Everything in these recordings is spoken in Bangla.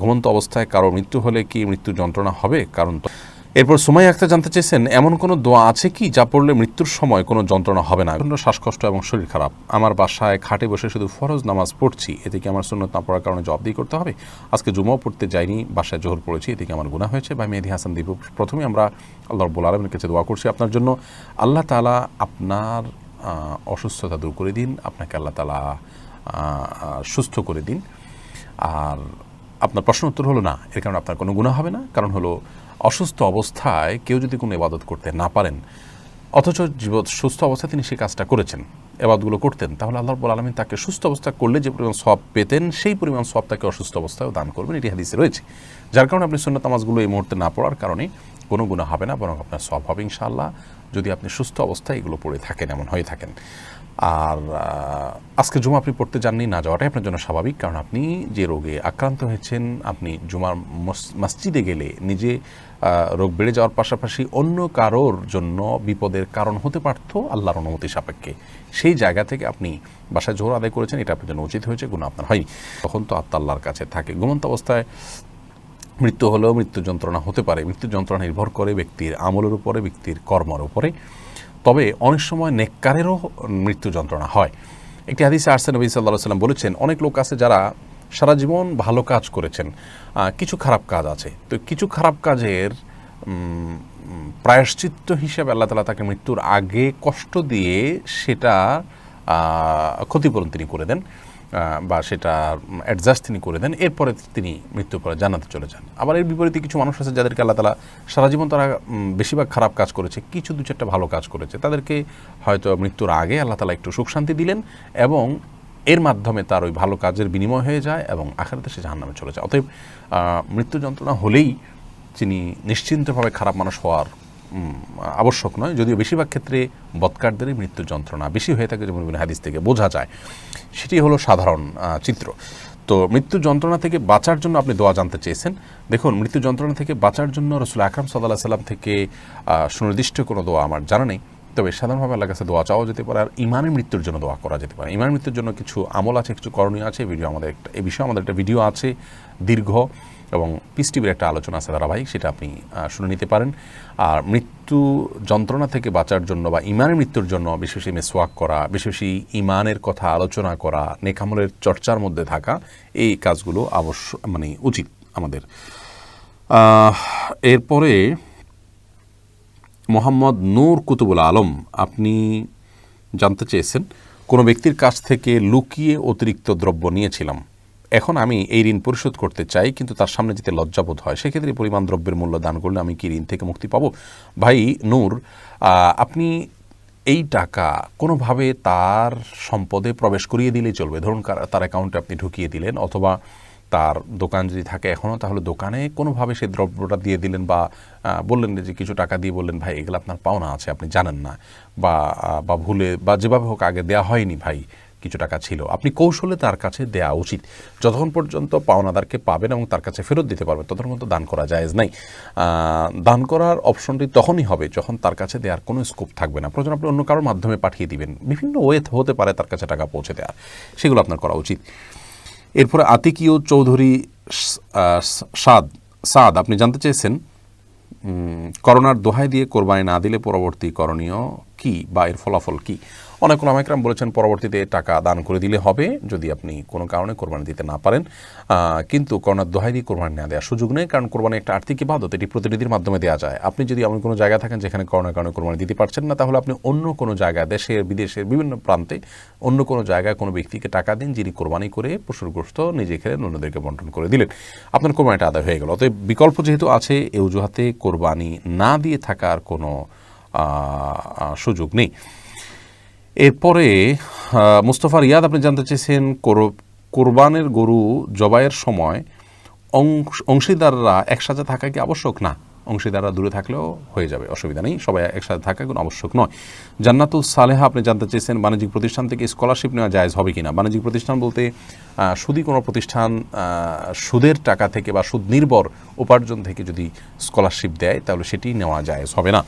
ঘুমন্ত অবস্থায় কারও মৃত্যু হলে কি মৃত্যু যন্ত্রণা হবে? কারণ এরপর সুমাই আক্তার জানতে চেয়েছেন, এমন কোনো দোয়া আছে কি যা পড়লে মৃত্যুর সময় কোনো যন্ত্রণা হবে না? প্রচণ্ড শ্বাসকষ্ট এবং শরীর খারাপ। আমার বাসায় খাটে বসে শুধু ফরজ নামাজ পড়ছি। এতে কি আমার সুন্নত না পড়ার কারণে জবাবদিহি করতে হবে? আজকে জুমাও পড়তে যাইনি, বাসায় জোহর পড়েছি, এতে কি আমার গুণা হয়েছে? বা মেহেদি হাসান দীপু, প্রথমে আমরা আল্লাহ রব্বুল আলমের কাছে দোয়া করছি আপনার জন্য। আল্লাহ তালা আপনার অসুস্থতা দূর করে দিন, আপনাকে আল্লাহ তালা সুস্থ করে দিন। আর আপনার প্রশ্ন উত্তর হলো না। এর কারণে আপনার কোনো গুণা হবে না। কারণ হলো, অসুস্থ অবস্থায় কেউ যদি কোনো ইবাদত করতে না পারেন, অথচ জীব সুস্থ অবস্থায় তিনি সেই কাজটা করেছেন এবাদগুলো করতেন, তাহলে আল্লাহ রব্বুল আলমিন তাকে সুস্থ অবস্থা করলে যে পরিমাণ সব পেতেন, সেই পরিমাণ সব তাকে অসুস্থ অবস্থায়ও দান করবেন। এটি হাদিসে রয়েছে। যার কারণে আপনি সুন্নত নামাজগুলো এই মুহূর্তে না পড়ার কারণে কোনো গুণা হবে না, বরং আপনার সব হবে ইনশাআল্লাহ, যদি আপনি সুস্থ অবস্থায় এগুলো পড়ে থাকেন, এমন হয়ে থাকেন। আর আজকে জুমা আপনি পড়তে যাননি, না যাওয়াটাই আপনার জন্য স্বাভাবিক, কারণ আপনি যে রোগে আক্রান্ত হয়েছেন, আপনি জুমার মসজিদে গেলে নিজে রোগ বেড়ে যাওয়ার পাশাপাশি অন্য কারোর জন্য বিপদের কারণ হতে পারত আল্লাহর অনুমতি সাপেক্ষে। সেই জায়গা থেকে আপনি বাসায় জোর আদায় করেছেন, এটা আপনার জন্য উচিত হয়েছে গুণ আপনার হয়নি। তখন তো আত্মা আল্লাহর কাছে থাকে। ঘুমন্ত অবস্থায় মৃত্যু হলেও মৃত্যু যন্ত্রণা হতে পারে। মৃত্যু যন্ত্রণা নির্ভর করে ব্যক্তির আমলের উপরে, ব্যক্তির কর্মের উপরে। তবে অনেক সময় নেককারেরও মৃত্যু যন্ত্রণা হয়। একটি হাদিসে আর্সেন নবী সাল্লাহ সাল্লাম বলেছেন, অনেক লোক আছে যারা সারা জীবন ভালো কাজ করেছেন কিছু খারাপ কাজ আছে। তো কিছু খারাপ কাজের প্রায়শ্চিত্ত হিসেবে আল্লাহ তালা তাকে মৃত্যুর আগে কষ্ট দিয়ে সেটা ক্ষতিপূরণ তিনি করে দেন। বা সেটা অ্যাডজাস্ট তিনি করে দেন, এরপরে তিনি মৃত্যুর পরে জানাতে চলে যান। আবার এর বিপরীতে কিছু মানুষ আছে যাদেরকে আল্লাহ তালা সারা জীবন তারা বেশিরভাগ খারাপ কাজ করেছে, কিছু দু চারটা ভালো কাজ করেছে। তাদেরকে হয়তো মৃত্যুর আগে আল্লাহ তালা একটু সুখ শান্তি দিলেন এবং এর মাধ্যমে তার ওই ভালো কাজের বিনিময় হয়ে যায় এবং আখারাতে সে জাহান্নামে চলে যায়। অতএব মৃত্যু যন্ত্রণা হলেই তিনি নিশ্চিন্তভাবে খারাপ মানুষ হওয়ার আবশ্যক নয়। যদিও বেশিরভাগ ক্ষেত্রে বৎকারদেরই মৃত্যু যন্ত্রণা বেশি হয়ে থাকে যেমন হাদিস থেকে বোঝা যায়। সেটি হলো সাধারণ চিত্র। তো মৃত্যু যন্ত্রণা থেকে বাঁচার জন্য আপনি দোয়া জানতে চেয়েছেন। দেখুন মৃত্যু যন্ত্রণা থেকে বাঁচার জন্য রসুল আকরাম সাল্লাহ সাল্লাম থেকে সুনির্দিষ্ট কোনো দোয়া আমার জানা নেই। তবে সাধারণভাবে আল্লাহ কাছে দোয়া চাওয়া যেতে পারে আর ইমানের মৃত্যুর জন্য দোয়া করা যেতে পারে। ইমানের মৃত্যুর জন্য কিছু আমল আছে, কিছু করণীয় আছে, ভিডিও আমাদের একটা এই বিষয়ে আমাদের একটা ভিডিও আছে, দীর্ঘ। এবং পিস টিভির একটা আলোচনা আছে ধারাবাহিক, সেটা আপনি শুনে নিতে পারেন। আর মৃত্যু যন্ত্রণা থেকে বাঁচার জন্য বা ইমানের মৃত্যুর জন্য বেশি বেশি মেসওয়াক করা বেশি বেশি ইমানের কথা আলোচনা করা, নেকামলের চর্চার মধ্যে থাকা, এই কাজগুলো অবশ্য মানে উচিত আমাদের। এরপরে মোহাম্মদ নূর কুতুবুল আলম, আপনি জানতে চেয়েছেন, কোনো ব্যক্তির কাছ থেকে লুকিয়ে অতিরিক্ত দ্রব্য নিয়েছিলাম। এখন আমি এই ঋণ পরিশোধ করতে চাই, কিন্তু তার সামনে যেতে লজ্জাবোধ হয়। সেক্ষেত্রে পরিমাণ দ্রব্যের মূল্য দান করলে আমি কি ঋণ থেকে মুক্তি পাবো? ভাই, নূর আপনি এই টাকা কোনোভাবে তার সম্পদে প্রবেশ করিয়ে দিলেই চলবে? ধরুন তার অ্যাকাউন্টে আপনি ঢুকিয়ে দিলেন, অথবা তার দোকান যদি থাকে এখনও তাহলে দোকানে কোনোভাবে সেই দ্রব্যটা দিয়ে দিলেন বা বললেন যে কিছু টাকা দিয়ে বললেন, ভাই, এগুলো আপনার পাওনা আছে, আপনি জানেন না। বা বা ভুলে, বা যেভাবে হোক আগে দেওয়া হয়নি, ভাই। কিছু টাকা ছিল। আপনি কৌশলে তার কাছে দেওয়া উচিত। যতক্ষণ পর্যন্ত পাওনাদারকে পাবেন এবং তার কাছে ফেরত দিতে পারবেন, ততক্ষণ পর্যন্ত দান করা জায়েজ নাই। দান করার অপশনটি তখনই হবে যখন তার কাছে দেওয়ার কোনো স্কোপ থাকবে না। প্রয়োজন আপনি অন্য কারোর মাধ্যমে পাঠিয়ে দিবেন। বিভিন্ন ওয়ে হতে পারে তার কাছে টাকা পৌঁছে দেওয়ার সেগুলো আপনার করা উচিত। এরপরে আতিকীয় চৌধুরী সাদ সাদ, আপনি জানতে চেয়েছেন? করোনার দোহাই দিয়ে কোরবানি না দিলে পরবর্তী করণীয় কি বা এর ফলাফল কি? অনেক ওলামাইকরাম বলেছেন পরবর্তীতে টাকা দান করে দিলে হবে, যদি আপনি কোনো কারণে কোরবানি দিতে না পারেন। কিন্তু করোনার দোহাই দিয়ে কোরবানি না দেওয়ার সুযোগ নেই, কারণ কোরবানি একটা আর্থিক ইবাদত, এটি প্রতিনিধির মাধ্যমে দেওয়া যায়। আপনি যদি এমন কোনো জায়গায় থাকেন যেখানে করোনার কারণে কোরবানি দিতে পারছেন না, তাহলে আপনি অন্য কোনো জায়গায় দেশের বিদেশের বিভিন্ন প্রান্তে অন্য কোনো জায়গায় কোনো ব্যক্তিকে টাকা দিন, যিনি কোরবানি করে পশুর গোস্ত নিজে খেলেন অন্যদেরকে বন্টন করে দিলেন। আপনার কোরবানিটা আদায় হয়ে গেল। অতএব বিকল্প যেহেতু আছে, এ অজুহাতে কোরবানি না দিয়ে থাকার কোনো সুযোগ নেই। এরপরে মুস্তফা রিয়াদ আপনি জানতে চেয়েছেন কোরবানের গরু জবাইয়ের সময় অংশ- অংশীদাররা একসাথে থাকা কি আবশ্যক? না, অংশীদাররা দূরে থাকলেও হয়ে যাবে, অসুবিধা নেই, সবাই একসাথে থাকা কোনো আবশ্যক নয়। জান্নাতুল সালেহা আপনি জানতে চেয়েছেন, বাণিজ্যিক প্রতিষ্ঠান থেকে স্কলারশিপ নেওয়া জায়জ হবে কি না বাণিজ্যিক প্রতিষ্ঠান বলতে সুদী কোনো প্রতিষ্ঠান সুদের টাকা থেকে বা সুদ নির্ভর উপার্জন থেকে যদি স্কলারশিপ দেয়, তাহলে সেটি নেওয়া জায়েজ হবে না।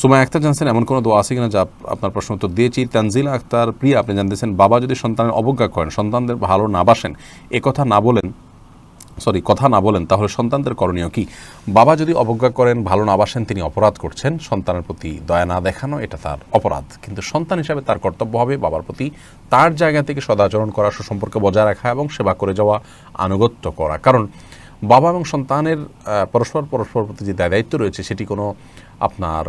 সুমাই আক্তার জানছেন, এমন কোনো দোয়া আছে কিনা যা আপনার প্রশ্ন উত্তর দিয়েছি। তানজিল আক্তার প্রিয়া, আপনি জানতেছেন বাবা যদি সন্তানের অবজ্ঞা করেন, সন্তানদের ভালো না বাসেন, এ কথা না বলেন, সরি, কথা না বলেন, তাহলে সন্তানদের করণীয় কি? বাবা যদি অবজ্ঞা করেন, ভালো না বাসেন, তিনি অপরাধ করছেন, সন্তানের প্রতি দয়া না দেখানো, এটা তার অপরাধ। কিন্তু সন্তান হিসাবে তার কর্তব্য হবে বাবার প্রতি তার জায়গা থেকে সদাচরণ করা, সুসম্পর্ক বজায় রাখা এবং সেবা করে যাওয়া আনুগত্য করা। কারণ বাবা এবং সন্তানের পরস্পর পরস্পর প্রতি যে দায় দায়িত্ব রয়েছে, সেটি কোনো আপনার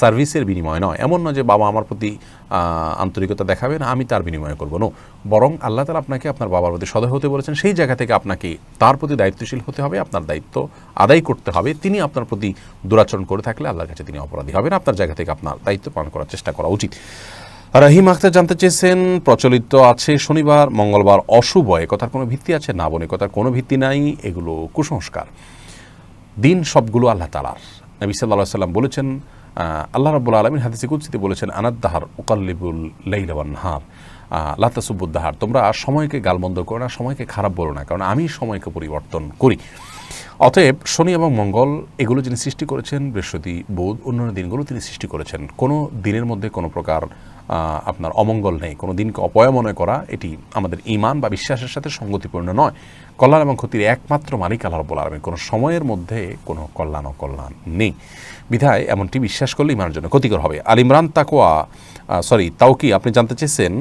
সার্ভিসের বিনিময় নয়। এমন নয় যে বাবা আমার প্রতি আন্তরিকতা দেখাবে না, আমি তার বিনিময় করব। না বরং আল্লাহ তালা আপনাকে আপনার বাবার প্রতি সদয় হতে বলেছেন। সেই জায়গা থেকে আপনাকে তার প্রতি দায়িত্বশীল হতে হবে, আপনার দায়িত্ব আদায় করতে হবে। তিনি আপনার প্রতি দুরাচরণ করে থাকলে আল্লাহর কাছে তিনি অপরাধী হবেন। আপনার জায়গা থেকে আপনার দায়িত্ব পালন করার চেষ্টা করা উচিত। রাহিম আখতার জানতে চেয়েছেন, প্রচলিত আছে শনিবার, মঙ্গলবার অশুভ এ কথার কোনো ভিত্তি আছে? না বলে কথার কোনো ভিত্তি নাই, এগুলো কুসংস্কার। দিন সবগুলো আল্লাহ তালার নবী সাল্লাহ সাল্লাম বলেছেন আল্লাহ রাবুল আলমিন হাদিসে কুৎসিতে বলেছেন, আনাদ্দাহার উকাল্লিবুল লাইলাবান্নাহার লাতাসুবুদ্দাহার তোমরা সময়কে গালমন্দ করো না, সময়কে খারাপ বলো না, কারণ আমি সময়কে পরিবর্তন করি। অতএব শনি এবং মঙ্গল এগুলো যিনি সৃষ্টি করেছেন, বৃহস্পতি, বোধ, অন্যান্য দিনগুলো তিনি সৃষ্টি করেছেন। কোনো দিনের মধ্যে কোনো প্রকার আপনার অমঙ্গল নেই। কোনো দিনকে অপয় মনে করা এটি আমাদের ইমান বা বিশ্বাসের সাথে সঙ্গতিপূর্ণ নয়। কল্যাণ এবং ক্ষতির একমাত্র মালিক আল্লাহ রব্বুল আলমী কোনো সময়ের মধ্যে কোনো কল্যাণ ও কল্যাণ নেই। বিধায় এমনটি বিশ্বাস করলে ইমানের জন্য ক্ষতিকর হবে। আল ইমরান তাকোয়া সরি তাও কি আপনি জানতে চেয়েছেন,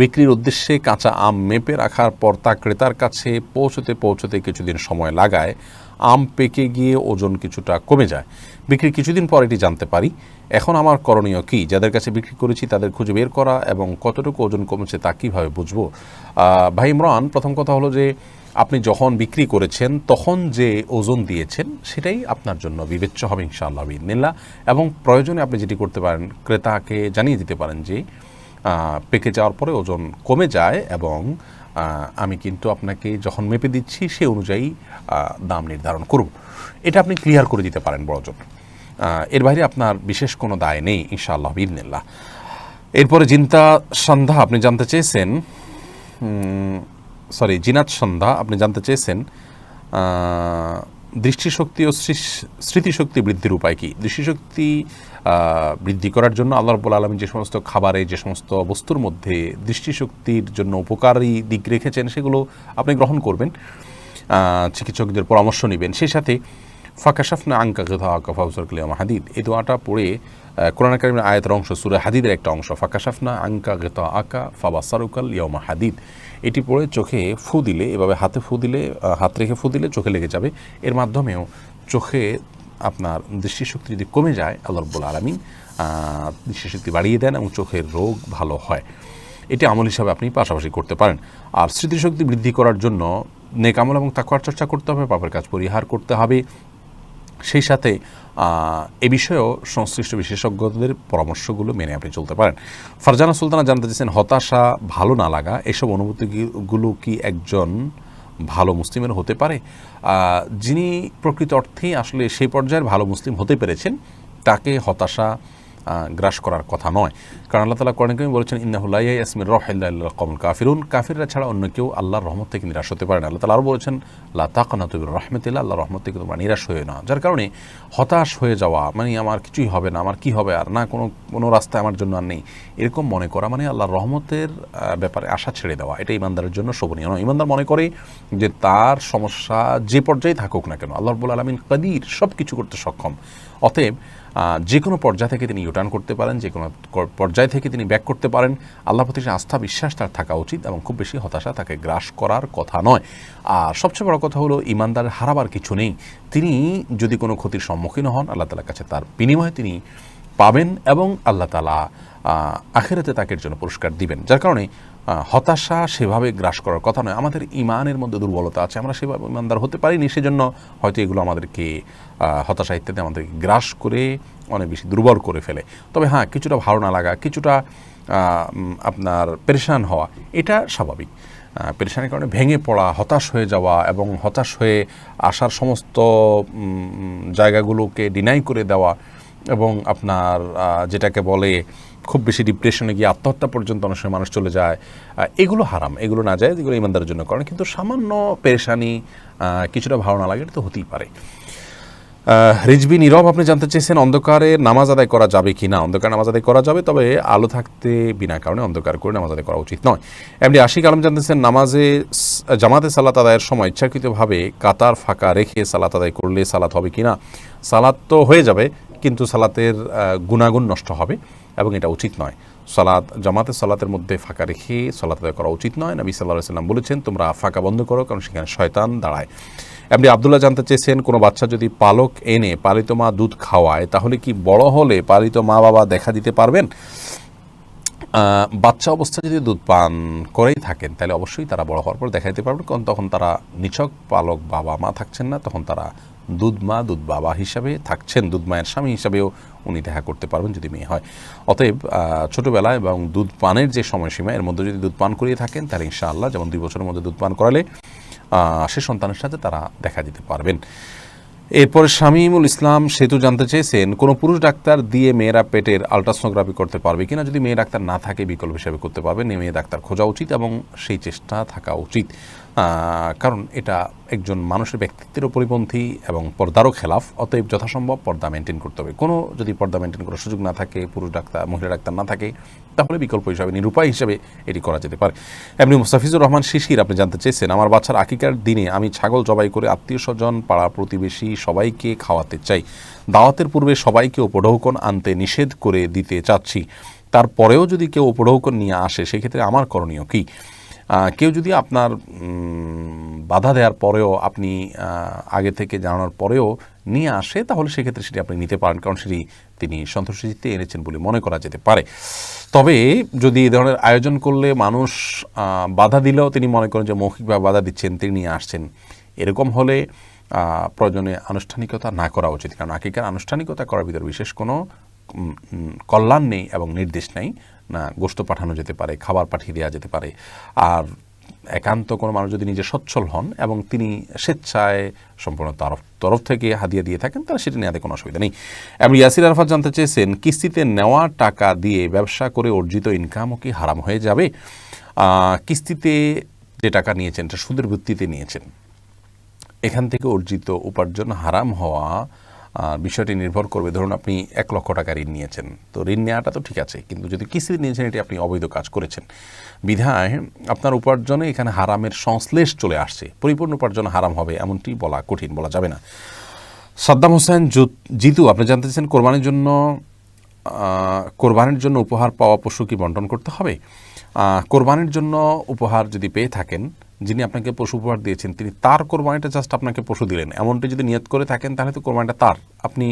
বিক্রির উদ্দেশ্যে কাঁচা আম মেপে রাখার পর তা ক্রেতার কাছে পৌঁছতে পৌঁছতে কিছুদিন সময় লাগায়। আম পেকে গিয়ে ওজন কিছুটা কমে যায়। বিক্রির কিছুদিন পর এটি জানতে পারি, এখন আমার করণীয় কি? যাদের কাছে বিক্রি করেছি তাদের খুঁজে বের করা এবং কতটুকু ওজন কমেছে তা কীভাবে বুঝব? ভাই ইমরান, প্রথম কথা হলো যে, আপনি যখন বিক্রি করেছেন তখন যে ওজন দিয়েছেন সেটাই আপনার জন্য বিবেচ্য হবে ইনশাআল্লাহ বিদিনিল্লাহ এবং প্রয়োজনে আপনি যেটি করতে পারেন, ক্রেতাকে জানিয়ে দিতে পারেন যে পেকে যাওয়ার পরে ওজন কমে যায় এবং আমি কিন্তু আপনাকে যখন মেপে দিচ্ছি, সে অনুযায়ী দাম নির্ধারণ করব এটা আপনি ক্লিয়ার করে দিতে পারেন বড়জন এর বাইরে আপনার বিশেষ কোনো দায় নেই, ইনশাআল্লাহ বিদিনিল্লাহ এরপরে জিন্তা সন্ধ্যা, আপনি জানতে চেয়েছেন সরি জিনাত সন্ধ্যা, আপনি জানতে চেয়েছেন দৃষ্টিশক্তি ও স্মৃতিশক্তি বৃদ্ধির উপায় কী? দৃষ্টিশক্তি বৃদ্ধি করার জন্য আল্লাহ রব্বুল আলমী যে সমস্ত খাবারে, যে সমস্ত বস্তুর মধ্যে দৃষ্টিশক্তির জন্য উপকারী দিক রেখেছেন, সেগুলো আপনি গ্রহণ করবেন। চিকিৎসকদের পরামর্শ নেবেন। সেই সাথে ফাঁকাশাফনা আঙ্কা গেধা আকা ফাউসার হাদিদ। এই দোয়াটা পড়ে কোরআন কারিমের আয়াতের অংশ, সুরে হাদিদের একটা অংশ। ফাঁকাশাফনা আঙ্কা গেতা আকা ফাবাসারুকাল ইয়মা হাদিদ। এটি পড়ে চোখে ফু দিলে, এভাবে হাতে ফু দিলে হাত রেখে ফু দিলে চোখে লেগে যাবে। এর মাধ্যমেও চোখে আপনার দৃষ্টিশক্তি যদি কমে যায়, আল্লাহ রব্বুল আলমিন দৃষ্টিশক্তি বাড়িয়ে দেন এবং চোখের রোগ ভালো হয়। এটি আমল হিসাবে আপনি পাশাপাশি করতে পারেন। আর স্মৃতিশক্তি বৃদ্ধি করার জন্য নেকামল এবং তাকুয়ার চর্চা করতে হবে, পাপের কাজ পরিহার করতে হবে। সেই সাথে এ বিষয়েও সংশ্লিষ্ট বিশেষজ্ঞদের পরামর্শগুলো মেনে আপনি চলতে পারেন। ফারজানা সুলতানা জানতে চাইছেন হতাশা ভালো না লাগা, এসব অনুভূতিগুলো কি একজন ভালো মুসলিমের হতে পারে? যিনি প্রকৃত অর্থেই আসলে সেই পর্যায়ের ভালো মুসলিম হতে পেরেছেন, তাকে হতাশা গ্রাস করার কথা নয়। কারণ আল্লাহ তালা কোরআন কারিমে বলেছেন ইন্নাহুল্লাহ ইয়াসমির রহিল্লাহ কমল কাফিরুন। কাফিররা ছাড়া অন্য কেউ আল্লাহর রহমত থেকে নিরাশ হতে পারে না। আল্লাহ তালা আরও বলেছেন, লা তাকানা তুবির রহমতিল্লাহ আল্লাহ রহমত থেকে তোমরা নিরাশ হয়ে না যার কারণে হতাশ হয়ে যাওয়া মানে আমার কিছুই হবে না, আমার কি হবে আর না, কোনো কোনো রাস্তা আমার জন্য আর নেই, এরকম মনে করা মানে আল্লাহর রহমতের ব্যাপারে আশা ছেড়ে দেওয়া। এটা ইমানদারের জন্য শোভনীয় নয়। ইমানদার মনে করে যে তার সমস্যা যে পর্যায়ে থাকুক না কেন, আল্লাহ রব্বুল আলমিন কাদির সব কিছু করতে সক্ষম। অতএব যে কোনো পর্যায় থেকে তিনি ইউটার্ন করতে পারেন যে কোনো ক- পর্যায় থেকে তিনি ব্যাক করতে পারেন। আল্লাহ প্রতি আস্থা, বিশ্বাস, তার থাকা উচিত এবং খুব বেশি হতাশা তাকে গ্রাস করার কথা নয়। আর সবচেয়ে বড় কথা হলো, ইমানদার হারাবার কিছু নেই। তিনি যদি কোনো ক্ষতির সম্মুখীন হন, আল্লাহ তালার কাছে তার বিনিময়ে তিনি পাবেন এবং আল্লাহ তালা আখেরাতে তাকে জন্য পুরস্কার দিবেন। যার কারণে হতাশা সেভাবে গ্রাস করার কথা নয়। আমাদের ইমানের মধ্যে দুর্বলতা আছে। আমরা সেভাবে ইমানদার হতে পারিনি, সেজন্য হয়তো এগুলো আমাদেরকে হতাশা ইত্যাদি আমাদেরকে গ্রাস করে অনেক বেশি দুর্বল করে ফেলে। তবে হ্যাঁ কিছুটা ভালো না লাগা, কিছুটা আপনার পেরেশান হওয়া, এটা স্বাভাবিক। পেরেশানির কারণে ভেঙে পড়া, হতাশ হয়ে যাওয়া এবং হতাশ হয়ে আসার সমস্ত জায়গাগুলোকে ডিনাই করে দেওয়া এবং আপনার যেটাকে বলে খুব বেশি ডিপ্রেশনে গিয়ে আত্মহত্যা পর্যন্ত অনেক সময় মানুষ চলে যায় এগুলো হারাম, এগুলো না যায়, এগুলো ইমানদারের জন্য করেন। কিন্তু সামান্য পেরেশানি কিছুটা ভালো না লাগে তো হতেই পারে। রিজবি নীরব, আপনি জানতে চেয়েছেন অন্ধকারে নামাজ আদায় করা যাবে কি না অন্ধকারে নামাজ আদায় করা যাবে, তবে আলো থাকতে বিনা কারণে অন্ধকার করে নামাজ আদায় করা উচিত নয়। এমনি আশিক আলম জানতেছেন নামাজে জামাতে সালাত আদায়ের সময় ইচ্ছাকৃতভাবে কাতার ফাঁকা রেখে সালাত আদায় করলে সালাত হবে কি না সালাত তো হয়ে যাবে, কিন্তু সালাতের গুণাগুণ নষ্ট হবে এবং এটা উচিত নয়। সালাদ জামাতে সালাতের মধ্যে ফাঁকা রেখে সালাত আদায় করা উচিত নয়। নবী সাল্লাহ সাল্লাম বলেছেন, তোমরা ফাঁকা বন্ধ করো, কারণ সেখানে শয়তান দাঁড়ায়। এমনি আবদুল্লাহ জানতে চেয়েছেন, কোনো বাচ্চা যদি পালক এনে পালিত মা দুধ খাওয়ায়, তাহলে কি বড় হলে পালিত মা বাবা দেখা দিতে পারবেন? বাচ্চা অবস্থা যদি দুধ পান করেই থাকেন, তাহলে অবশ্যই তারা বড় হওয়ার পর দেখা দিতে পারবেন, কারণ তখন তারা নিছক পালক বাবা মা থাকছেন না, তখন তারা দুধ মা দুধ বাবা হিসাবে থাকছেন দুধ মায়ের স্বামী হিসাবেও উনি দেখা করতে পারবেন যদি মেয়ে হয়। অতএব আহ, ছোটবেলায় এবং দুধ পানের যে সময়সীমা এর মধ্যে যদি দুধ পান করিয়ে থাকেন তাহলে ইনশাআল্লাহ যেমন দুই বছরের মধ্যে দুধ পান করালে সে সন্তানের সাথে তারা দেখা দিতে পারবেন। এরপরে শামীমুল ইসলাম সেতু জানতে চেয়েছেন কোনো পুরুষ ডাক্তার দিয়ে মেয়েরা পেটের আলট্রাসোনোগ্রাফি করতে পারবে কিনা? যদি মেয়ে ডাক্তার না থাকে বিকল্প হিসাবে করতে পারবে। মেয়ে ডাক্তার খোঁজা উচিত এবং সেই চেষ্টা থাকা উচিত। কারণ এটা একজন মানুষের ব্যক্তিত্বের পরিপন্থী এবং পর্দারও খেলাফ, অতএব যথাসম্ভব পর্দা মেনটেন করতে হবে। কোনো যদি পর্দা মেনটেন করার সুযোগ না থাকে, পুরুষ ডাক্তার, মহিলা ডাক্তার না থাকে, তাহলে বিকল্প হিসাবে, নিরুপায় হিসাবে এটি করা যেতে পারে। এমনি মুস্তাফিজুর রহমান শিশির, আপনি জানতে চেয়েছেন, আমার বাচ্চার আকিকার দিনে আমি ছাগল জবাই করে আত্মীয় স্বজন, পাড়া প্রতিবেশী সবাইকে খাওয়াতে চাই। দাওয়াতের পূর্বে সবাইকে উপঢৌকন আনতে নিষেধ করে দিতে চাচ্ছি। তারপরেও যদি কেউ উপঢৌকন নিয়ে আসে, সেক্ষেত্রে আমার করণীয় কী? কেউ যদি আপনার বাধা দেওয়ার পরেও আপনি আগে থেকে জানানোর পরেও নিয়ে আসে, তাহলে সেক্ষেত্রে সেটি আপনি নিতে পারেন, কারণ সেটি তিনি সন্তুষ্টিতে এনেছেন বলে মনে করা যেতে পারে। তবে যদি এ ধরনের আয়োজন করলে মানুষ বাধা দিলেও তিনি মনে করেন যে মৌখিকভাবে বাধা দিচ্ছেন, তিনি নিয়ে আসছেন, এরকম হলে প্রয়োজনে আনুষ্ঠানিকতা না করা উচিত। কারণ আকিকার আনুষ্ঠানিকতা করার ভিতরে বিশেষ কোনো কল্যাণ নেই এবং নির্দেশ নেই। না গোস্ত পাঠানো যেতে পারে, খাবার পাঠিয়ে দেওয়া যেতে পারে। আর একান্ত কোনো মানুষ যদি নিজে সচ্ছল হন এবং তিনি স্বেচ্ছায় সম্পূর্ণ তরফ তরফ থেকে হাদিয়া দিয়ে থাকেন, তাহলে সেটি নেওয়াতে কোনো অসুবিধা নেই। এবং ইয়াসির আরফাত জানতে চেয়েছেন, কিস্তিতে নেওয়া টাকা দিয়ে ব্যবসা করে অর্জিত ইনকামও কি হারাম হয়ে যাবে? কিস্তিতে যে টাকা নিয়েছেন, এটা সুদের ভিত্তিতে নিয়েছেন। এখান থেকে অর্জিত উপার্জন হারাম হওয়া বিষয়টি নির্ভর করবে। ধরুন আপনি এক লক্ষ টাকা ঋণ নিয়েছেন, তো ঋণ নেওয়াটা তো ঠিক আছে, কিন্তু যদি কিস্তিতে নিয়েছেন, এটি আপনি অবৈধ কাজ করেছেন। বিধায় আপনার উপার্জনে এখানে হারামের সংশ্লেষ চলে আসছে। পরিপূর্ণ উপার্জন হারাম হবে, এমনটি বলা কঠিন, বলা যাবে না। সাদ্দাম হোসেন জিতু, আপনি জানতে চাইছেন কোরবানির জন্য কোরবানির জন্য উপহার পাওয়া পশু কি বন্টন করতে হবে? কোরবানির জন্য উপহার যদি পেয়ে থাকেন যিনি আপনাকে পশু উপহার দিয়েছেন, তিনি তার কোরবানিটা জাস্ট আপনাকে পশু দিলেন। এমনটি যদি নিয়ত করে থাকেন, তাহলে তো কোরবানিটা তার। আপনি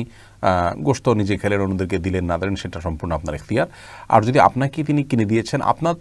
গোস্ত নিজে খেলেন, অন্যদেরকে দিলেন, না দিলেন, সেটা সম্পূর্ণ আপনার এখতিয়ার আর যদি আপনাকে তিনি কিনে দিয়েছেন, আপনার